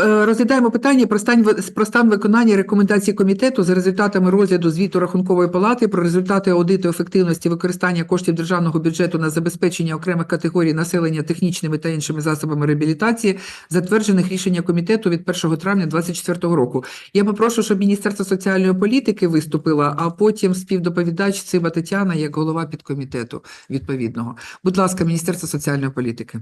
Е, Розглядаємо питання про стан, про стан виконання рекомендацій комітету за результатами розгляду звіту Рахункової палати про результати аудиту ефективності використання коштів державного бюджету на забезпечення окремих категорій населення технічними та іншими засобами реабілітації, затверджених рішення комітету від 1 травня 2024 року. Я попрошу, щоб Міністерство соціальної політики виступило, а потім співдоповідач Циба Тетяна як голова підкомітету відповідного. Будь ласка, Міністерство соціальної політики.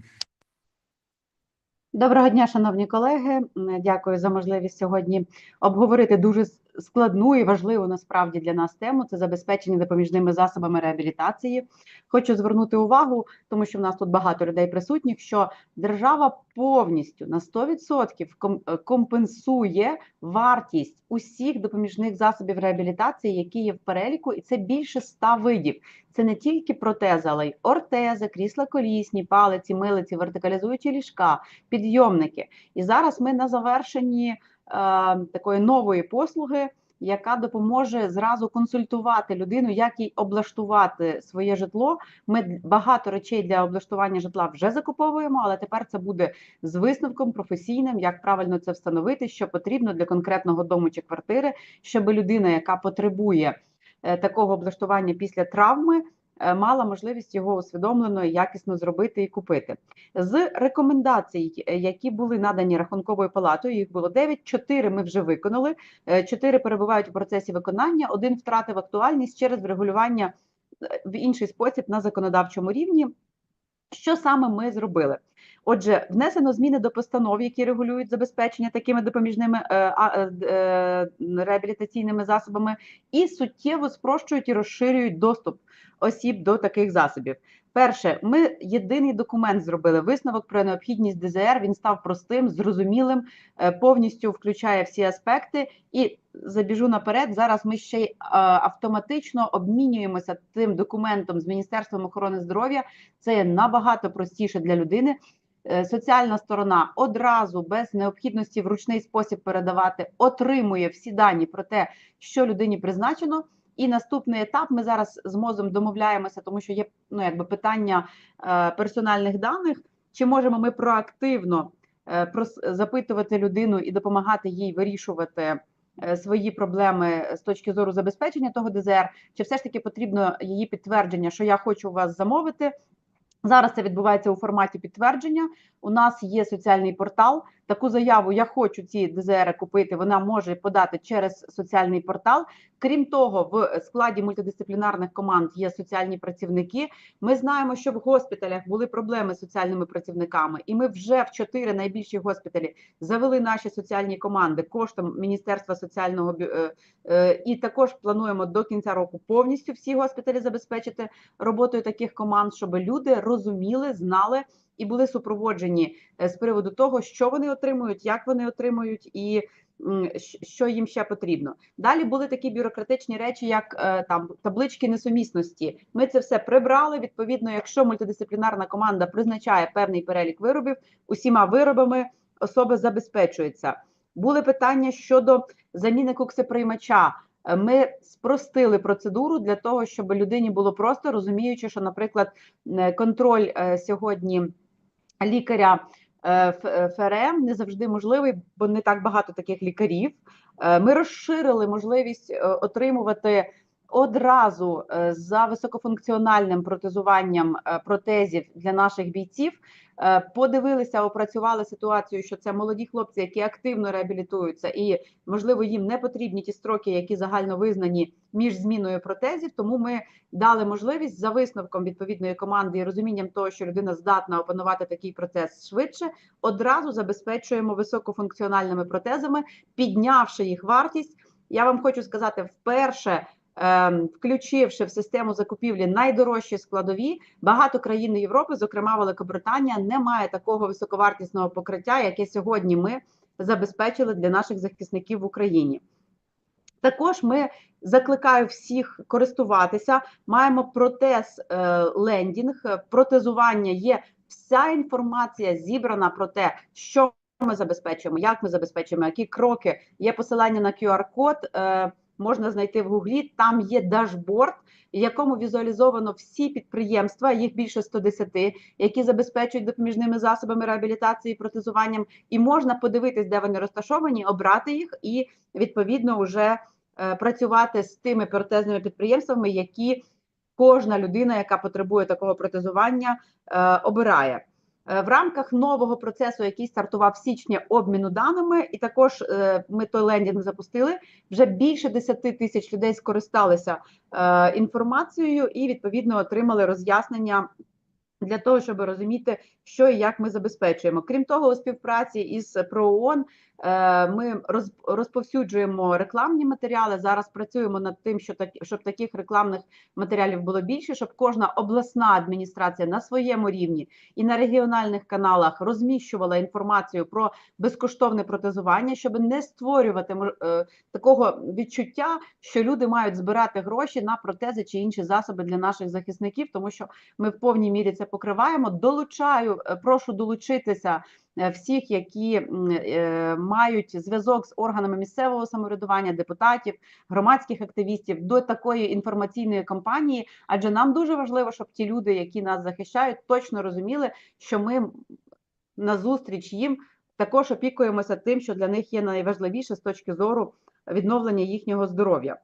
Доброго дня, шановні колеги. Дякую за можливість сьогодні обговорити дуже складну і важливу насправді для нас тему. Це забезпечення допоміжними засобами реабілітації. Хочу звернути увагу, тому що в нас тут багато людей присутніх, що держава повністю на 100% ком- е, компенсує вартість усіх допоміжних засобів реабілітації, які є в переліку, і це більше 100 видів. Це не тільки протези, але й ортези, крісла колісні, палиці, милиці, вертикалізуючі ліжка, підйомники. І зараз ми на завершенні такої нової послуги, яка допоможе зразу консультувати людину, як їй облаштувати своє житло. Ми багато речей для облаштування житла вже закуповуємо, але тепер це буде з висновком професійним, як правильно це встановити, що потрібно для конкретного дому чи квартири, щоб людина, яка потребує е, такого облаштування після травми, е, мала можливість його усвідомлено і якісно зробити і купити. З рекомендацій, е, які були надані рахунковою палатою, їх було 9, 4 ми вже виконали, 4 перебувають у процесі виконання, один втратив актуальність через врегулювання е, в інший спосіб на законодавчому рівні. Що саме ми зробили? Отже, внесено зміни до постанов, які регулюють забезпечення такими допоміжними е, е, е, реабілітаційними засобами, і суттєво спрощують і розширюють доступ осіб до таких засобів. Перше, ми єдиний документ зробили висновок про необхідність ДЗР. Він став простим, зрозумілим, повністю включає всі аспекти. І забіжу наперед. Зараз ми ще й автоматично обмінюємося цим документом з Міністерством охорони здоров'я. Це є набагато простіше для людини. Е, Соціальна сторона одразу без необхідності в ручний спосіб передавати отримує всі дані про те, що людині призначено. І наступний етап ми зараз з мозом домовляємося, тому що є ну якби питання е, персональних даних. Чи можемо ми проактивно е, запитувати людину і допомагати їй вирішувати свої проблеми з точки зору забезпечення того ДЗР? Чи все ж таки потрібно її підтвердження, що я хочу вас замовити? Зараз це відбувається у форматі підтвердження. У нас є соціальний портал. Таку заяву я хочу ці ДЗР купити. Вона може подати через соціальний портал. Крім того, в складі мультидисциплінарних команд є соціальні працівники. Ми знаємо, що в госпіталях були проблеми з соціальними працівниками, і ми вже в чотири найбільші госпіталі завели наші соціальні команди коштом Міністерства соціального е, е, і також плануємо до кінця року повністю всі госпіталі забезпечити роботою таких команд, щоб люди розуміли, знали і були супроводжені е, з приводу того, що вони отримують, як вони отримують, і що їм ще потрібно. Далі були такі бюрократичні речі, як е, там таблички несумісності. Ми це все прибрали. Відповідно, якщо мультидисциплінарна команда призначає певний перелік виробів, усіма виробами особа забезпечується. Були питання щодо заміни куксиприймача. Е, Ми спростили процедуру для того, щоб людині було просто розуміючи, що, наприклад, е, контроль сьогодні лікаря ФРМ не завжди можливий, бо не так багато таких лікарів. Е, Ми розширили можливість е, отримувати одразу е, за високофункціональним протезуванням е, протезів для наших бійців. Е, Подивилися, опрацювали ситуацію, що це молоді хлопці, які активно реабілітуються, і можливо їм не потрібні ті строки, які загально визнані між зміною протезів. Тому ми дали можливість за висновком відповідної команди і розумінням того, що людина здатна опанувати такий процес швидше, одразу забезпечуємо високофункціональними протезами, піднявши їх вартість. Я вам хочу сказати, вперше. Ем, Включивши в систему закупівлі найдорожчі складові, багато країн Європи, зокрема Великобританія, не має такого високовартісного покриття, яке сьогодні ми забезпечили для наших захисників в Україні. Також ми закликаю всіх користуватися. Маємо протез е, лендінг, е, протезування є. Вся інформація зібрана про те, що ми забезпечуємо, як ми забезпечуємо, які кроки. Є посилання на QR-код. Можна знайти в Гуглі. Там є дашборд, в якому візуалізовано всі підприємства, їх більше 110, які забезпечують допоміжними засобами реабілітації протезуванням. І можна подивитись, де вони розташовані, обрати їх і відповідно вже е, працювати з тими протезними підприємствами, які кожна людина, яка потребує такого протезування, е, обирає. Е, В рамках нового процесу, який стартував в січні обміну даними, і також е, ми той лендінг запустили. Вже більше 10 тисяч людей скористалися е, інформацією і відповідно отримали роз'яснення для того, щоб розуміти, що і як ми забезпечуємо. Крім того, у співпраці із ПРООН е, ми роз, розповсюджуємо рекламні матеріали. Зараз працюємо над тим, щоб таких рекламних матеріалів було більше, щоб кожна обласна адміністрація на своєму рівні і на регіональних каналах розміщувала інформацію про безкоштовне протезування, щоб не створювати е, такого відчуття, що люди мають збирати гроші на протези чи інші засоби для наших захисників, тому що ми в повній мірі це покриваємо. Долучаю, е, прошу долучитися е, всіх, які е, мають зв'язок з органами місцевого самоврядування, депутатів, громадських активістів до такої інформаційної кампанії, адже нам дуже важливо, щоб ті люди, які нас захищають, точно розуміли, що ми назустріч їм також опікуємося тим, що для них є найважливіше з точки зору відновлення їхнього здоров'я.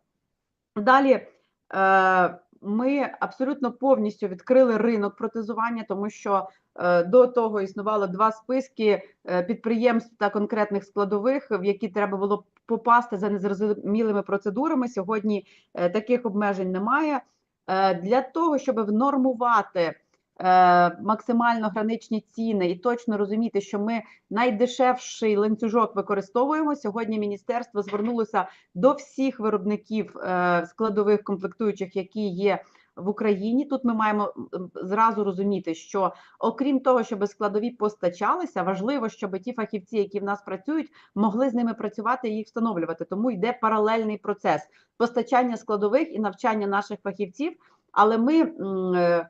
Далі ми абсолютно повністю відкрили ринок протезування, тому що е, до того існувало два списки е, підприємств та конкретних складових, в які треба було попасти за незрозумілими процедурами. Сьогодні е, таких обмежень немає. Для того, щоб внормувати максимально граничні ціни і точно розуміти, що ми найдешевший ланцюжок використовуємо. Сьогодні міністерство звернулося до всіх виробників е, складових комплектуючих, які є в Україні. Тут ми маємо зразу розуміти, що окрім того, щоб складові постачалися, важливо, щоб ті фахівці, які в нас працюють, могли з ними працювати і їх встановлювати. Тому йде паралельний процес постачання складових і навчання наших фахівців. Але ми е,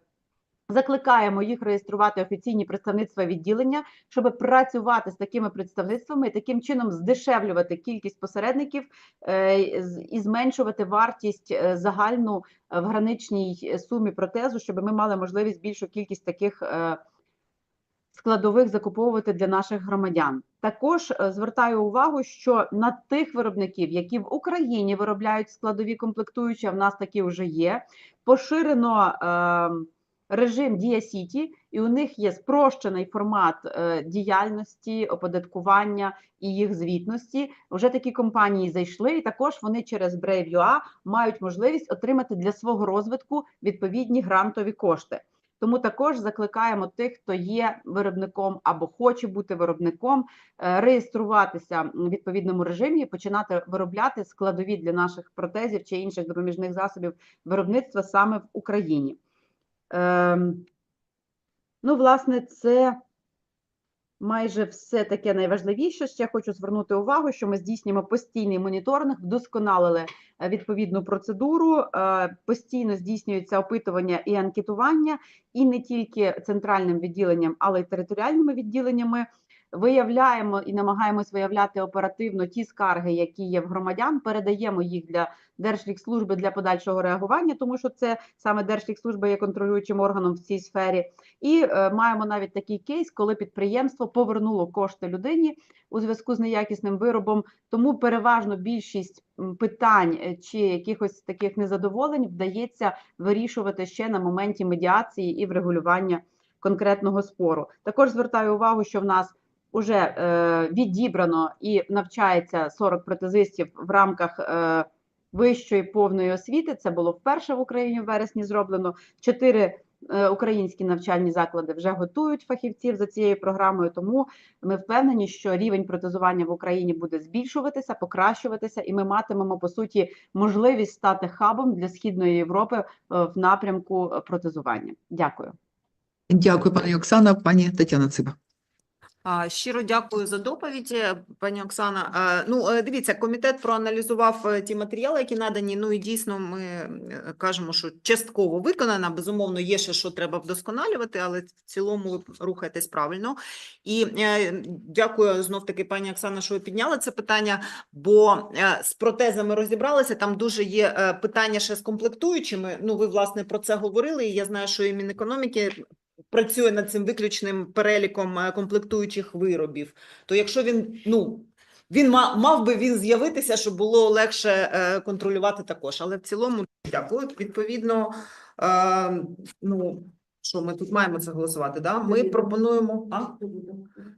закликаємо їх реєструвати офіційні представництва відділення, щоб працювати з такими представництвами і таким чином здешевлювати кількість посередників е, і зменшувати вартість е, загальну е, в граничній сумі протезу, щоб ми мали можливість більшу кількість таких складових закуповувати для наших громадян. Також звертаю увагу, що на тих виробників, які в Україні виробляють складові комплектуючі, а в нас такі вже є, поширено е, режим Дія Сіті, і у них є спрощений формат е, діяльності, оподаткування і їх звітності. Вже такі компанії зайшли, і також вони через Brave.ua мають можливість отримати для свого розвитку відповідні грантові кошти. Тому також закликаємо тих, хто є виробником або хоче бути виробником, е, реєструватися в відповідному режимі починати виробляти складові для наших протезів чи інших допоміжних засобів виробництва саме в Україні. Ем, ну, власне, це майже все таке найважливіше. Ще хочу звернути увагу, що ми здійснюємо постійний моніторинг, вдосконалили е, відповідну процедуру. е, Постійно здійснюється опитування і анкетування, і не тільки центральним відділенням, але й територіальними відділеннями. Виявляємо і намагаємось виявляти оперативно ті скарги, які є в громадян. Передаємо їх для Держлікслужби для подальшого реагування, тому що це саме Держлікслужба є контролюючим органом в цій сфері. І е, маємо навіть такий кейс, коли підприємство повернуло кошти людині у зв'язку з неякісним виробом. Тому переважно більшість питань е, чи якихось таких незадоволень вдається вирішувати ще на моменті медіації і врегулювання конкретного спору. Також звертаю увагу, що в нас уже е, відібрано і навчається 40 протезистів в рамках е, вищої повної освіти. Це було вперше в Україні в вересні зроблено. Чотири е, українські навчальні заклади вже готують фахівців за цією програмою. Тому ми впевнені, що рівень протезування в Україні буде збільшуватися, покращуватися, і ми матимемо по суті можливість стати хабом для східної Європи в напрямку протезування. Дякую. Дякую, пані Оксана, пані Тетяна Циба. Щиро дякую за доповідь, пані Оксана. Ну, е, дивіться, комітет проаналізував е, ті матеріали, які надані. Ну і дійсно, ми е, кажемо, що частково виконана. Безумовно, є ще що треба вдосконалювати, але в цілому рухаєтесь правильно. І дякую знов таки, пані Оксана, що ви підняли це питання. Бо з протезами розібралися. Там дуже є питання ще з комплектуючими. Ну, ви власне про це говорили. І я знаю, що і Мінекономіки працює над цим виключним переліком е, комплектуючих виробів, то якщо він ну він мав, мав би він з'явитися, щоб було легше е, контролювати також. Але в цілому дякую. Відповідно, е, ну що ми тут маємо це голосувати? Да? Ми пропонуємо. А?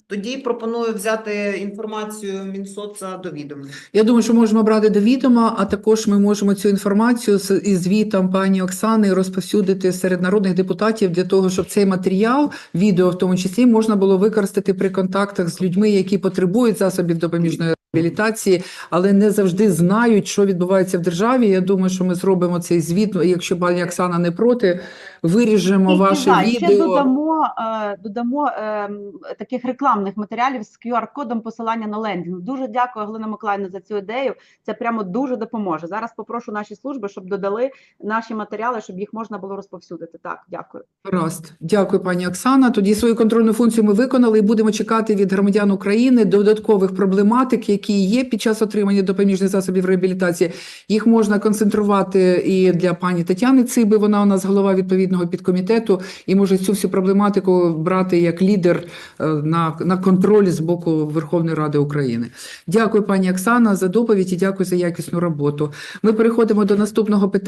Тоді пропоную взяти інформацію Мінсоца до відома. Я думаю, що можемо брати до відома, а також ми можемо цю інформацію з із звітом пані Оксани розповсюдити серед народних депутатів для того, щоб цей матеріал, відео в тому числі, можна було використати при контактах з людьми, які потребують засобів допоміжної реабілітації, але не завжди знають, що відбувається в державі. Я думаю, що ми зробимо цей звіт. Якщо пані Оксана не проти, виріжемо І, ваше да, і ще додамо, е, додамо е, таких рекламних матеріалів з QR-кодом посилання на лендінг. Дуже дякую, Галина Миколаївна, за цю ідею. Це прямо дуже допоможе. Зараз попрошу наші служби, щоб додали наші матеріали, щоб їх можна було розповсюдити. Так, дякую. Гаразд. Дякую, пані Оксана. Тоді свою контрольну функцію ми виконали і будемо чекати від громадян України додаткових проблематик, які є під час отримання допоміжних засобів реабілітації. Їх можна концентрувати і для пані Тетяни Циби. Вона у нас голова відповідного підкомітету і може цю всю проблематику брати як лідер е, на, на контроль з боку Верховної Ради України. Дякую, пані Оксана, за доповідь і дякую за якісну роботу. Ми переходимо до наступного питання.